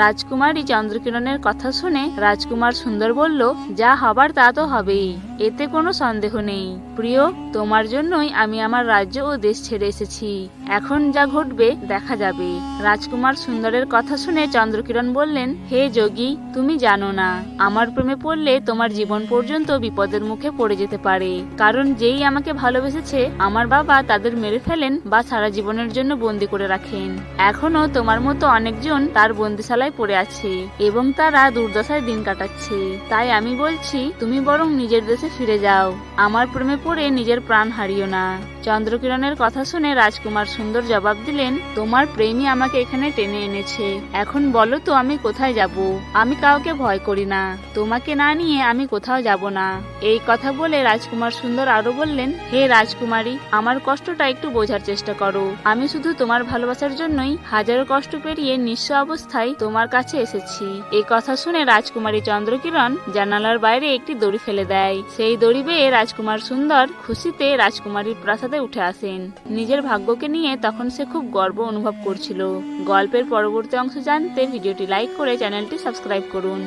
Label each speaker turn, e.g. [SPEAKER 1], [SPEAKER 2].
[SPEAKER 1] রাজকুমারী চন্দ্রকিরণের কথা শুনে রাজকুমার সুন্দর বলল যা হবার তা তো হবেই। এতে কোনো সন্দেহ নেই। প্রিয়, তোমার জন্যই আমি আমার রাজ্য ও দেশ ছেড়ে এসেছি। এখন যা ঘটবে, দেখা যাবে। রাজকুমার সুন্দরের কথা শুনে চন্দ্রকিরণ বললেন, হে যোগী, তুমি জানো না, আমার প্রেমে পড়লে তোমার জীবন পর্যন্ত বিপদের মুখে পড়ে যেতে পারে। কারণ যেই আমাকে ভালোবেসেছে, আমার বাবা তাদের মেরে ফেলেন বা সারা জীবনের জন্য বন্দি করে রাখেন। এখনও তোমার মতো অনেকজন তার বন্দিশালায় পড়ে আছে এবং তারা দুর্দশায় দিন কাটাচ্ছে। তাই আমি বলছি, তুমি বরং নিজের দেশে ফিরে যাও। আমার প্রেমে পড়ে নিজের প্রাণ হারিও না। চন্দ্রকিরণের কথা শুনে রাজকুমার সুন্দর জবাব দিলেন, তোমার প্রেমই আমাকে এখানে টেনে এনেছে। এখন বলো তো আমি কোথায় যাব? আমি কাউকে ভয় করি না। তোমাকে না নিয়ে আমি কোথাও যাব না। এই কথা বলে রাজকুমার সুন্দর আরও বললেন, হে রাজকুমারী, আমার কষ্টটা একটু বোঝার চেষ্টা করো। আমি শুধু তোমার ভালোবাসার জন্যই হাজারো কষ্ট পেরিয়ে নিঃস্ব অবস্থায় তোমার কাছে এসেছি। এই কথা শুনে রাজকুমারী চন্দ্রকিরণ জানালার বাইরে একটি দড়ি ফেলে দেয়। সেই দড়ি বেয়ে রাজকুমার সুন্দর খুশিতে রাজকুমারীর প্রাসাদে উঠে আসেন। নিজের ভাগ্যকে নিয়ে তখন সে খুব গর্ব অনুভব করছিল। গল্পের পরবর্তী অংশ জানতে ভিডিওটি লাইক করে চ্যানেলটি সাবস্ক্রাইব করুন।